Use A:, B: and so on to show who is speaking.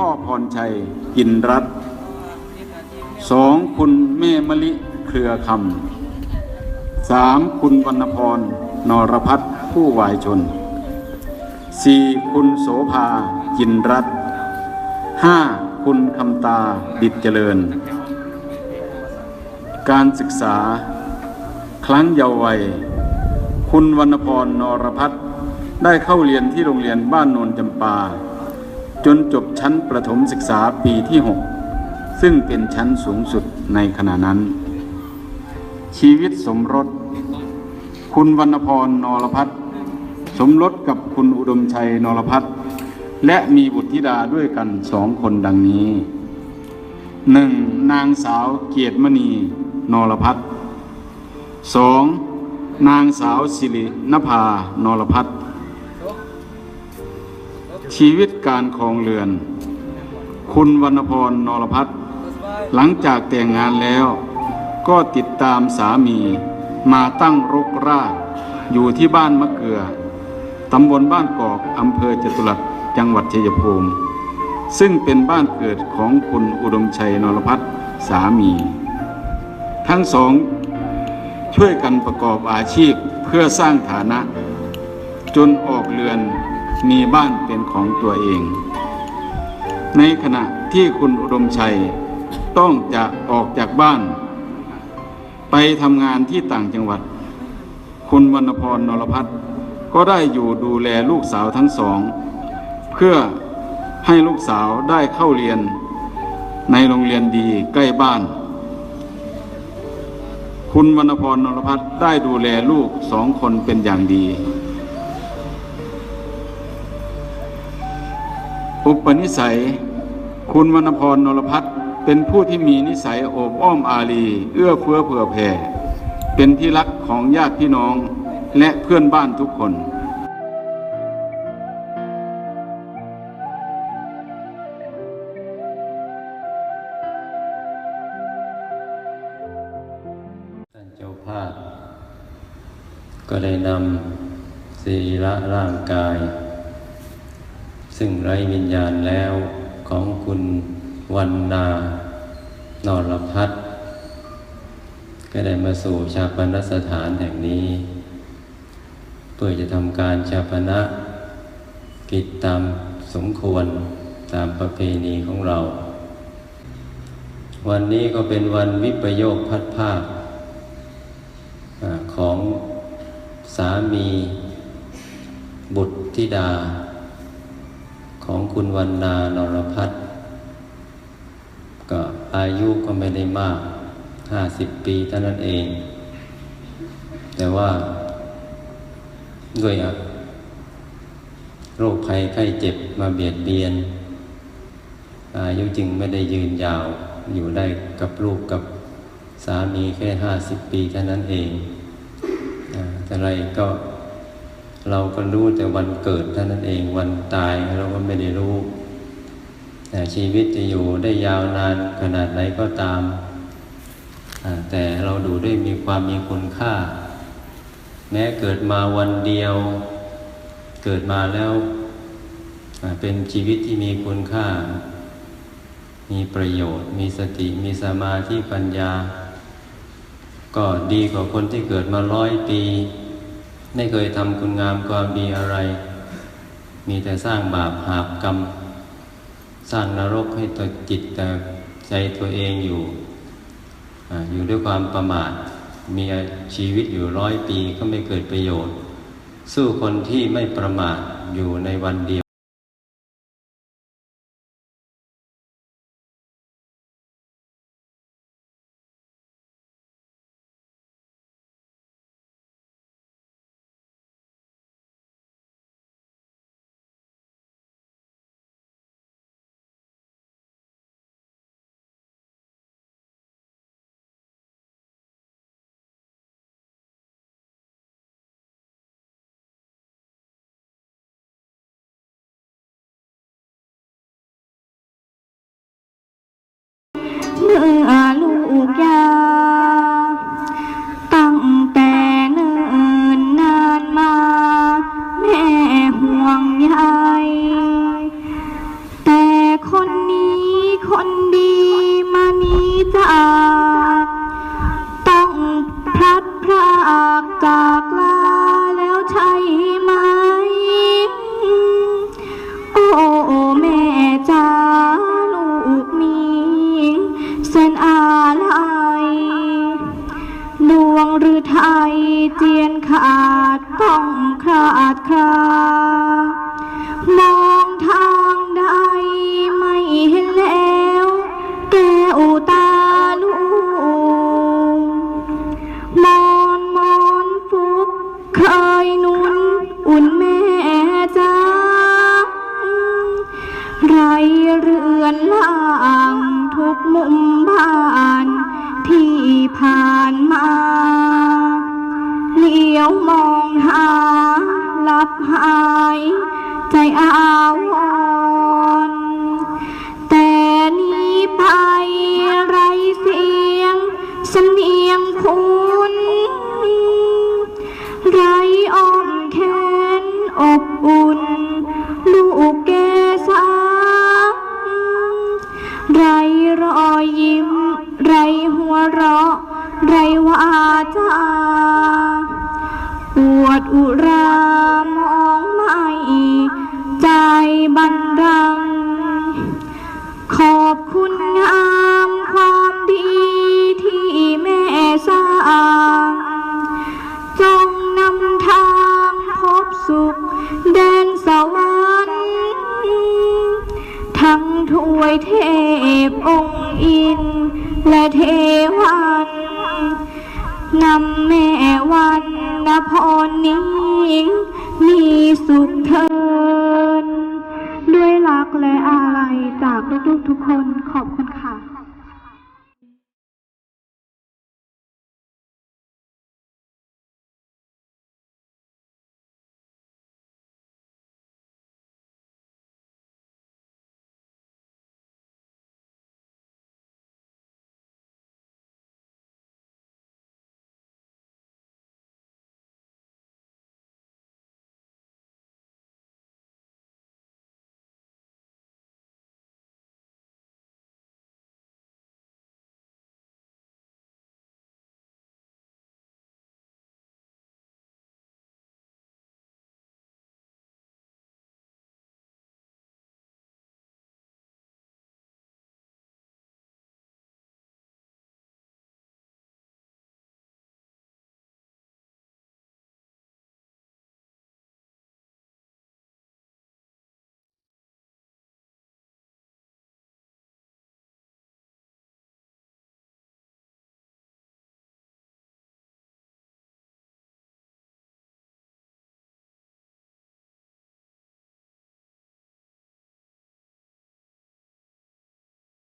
A: พ่อพรชัยกินรัตสองคุณแม่มะลิเครือคำสามคุณวรรณพรนรพัฒผู้วายชนสี่คุณโสภากินรัตห้าคุณคำตาดิดเจริญ การศึกษา ครั้งเยาว์วัย คุณวรรณพรนรพัฒได้เข้าเรียนที่โรงเรียนบ้านโนนจำปา จนจบชั้นประถมศึกษาปีที่ 6 ซึ่งเป็นชั้นสูงสุดในขณะนั้น ชีวิตสมรส คุณวรรณพรนรพัฒน์สมรสกับคุณอุดมชัยนรพัฒน์และมีบุตรธิดาด้วยกันสองคนดังนี้หนึ่งนางสาวเกียรติมณีนรพัฒน์สองนางสาวสิรินภานรพัฒน์ ชีวิตการคองเรือน คุณวรรณพรนรพัฒน์หลังจากแต่งงานแล้ว ก็ติดตามสามีมาตั้งรกรากอยู่ที่บ้านมะเกลือตำบลบ้านกอกอำเภอจตุรัสจังหวัดชัยภูมิ ซึ่งเป็นบ้านเกิดของคุณอุดมชัยนรพัฒน์สามี ทั้งสองช่วยกันประกอบอาชีพเพื่อสร้างฐานะ จนออกเรือน มีบ้านเป็นของตัวเอง ในขณะที่คุณอุดมชัยต้องจะออกจากบ้าน ไปทำงานที่ต่างจังหวัด คุณวรรณพรนรพัฒน์ก็ได้อยู่ดูแลลูกสาวทั้งสอง เพื่อให้ลูกสาวได้เข้าเรียน ในโรงเรียนดีใกล้บ้าน คุณวรรณพรนรพัฒน์ได้ดูแลลูกสองคนเป็นอย่างดี อุปนิสัย คุณวรรณพรนรพัฒน์เป็นผู้ที่มีนิสัยโอบอ้อมอารี เอื้อเฟื้อเผื่อแผ่ เป็นที่รักของญาติพี่น้องและเพื่อนบ้านทุกคน
B: ท่านเจ้าภาพก็ได้นำศีระร่างกาย ซึ่งไร้วิญญาณแล้วของคุณวันนานรพัฒน์ก็ได้มาสู่ชาปนสถานแห่งนี้ เพื่อจะทำการชาปนะกิจตามสมควรตามประเพณีของเรา วันนี้ก็เป็นวันวิปโยคพัดภาคของสามีบุตรธิดา ของคุณวันนานรพัฒน์ก็อายุก็ไม่ได้มากห้าสิบปีเท่านั้นเอง แต่ว่าด้วยโรคภัยไข้เจ็บมาเบียดเบียน อายุจึงไม่ได้ยืนยาวอยู่ได้กับลูกกับสามีแค่ห้าสิบปีเท่านั้นเองอ่าแต่อะไรก็ เราก็รู้แต่วันเกิดเท่านั้นเองวันตายเราก็ไม่ได้รู้แต่ชีวิตจะอยู่ได้ยาวนานขนาดไหนก็ตาม แต่เราดูได้มีความมีคุณค่า แม้เกิดมาวันเดียว เกิดมาแล้วเป็นชีวิตที่มีคุณค่า มีประโยชน์ มีสติ มีสมาธิปัญญา ก็ดีกว่าคนที่เกิดมาร้อยปี ไม่เคยทำคุณงามความดีอะไร มีแต่สร้างบาปหาบกรรม สร้างนรกให้ตัวจิตแต่ใจตัวเองอยู่ออยู่ด้วยความประมาท มีชีวิตอยู่ร้อยปีก็ไม่เกิดประโยชน์ สู้คนที่ไม่ประมาทอยู่ในวันเดียว
C: Ooh. hai tay áo นี้มีสุขเทินด้วยรักและอาลัยจากทุกๆทุกคนขอบคุณ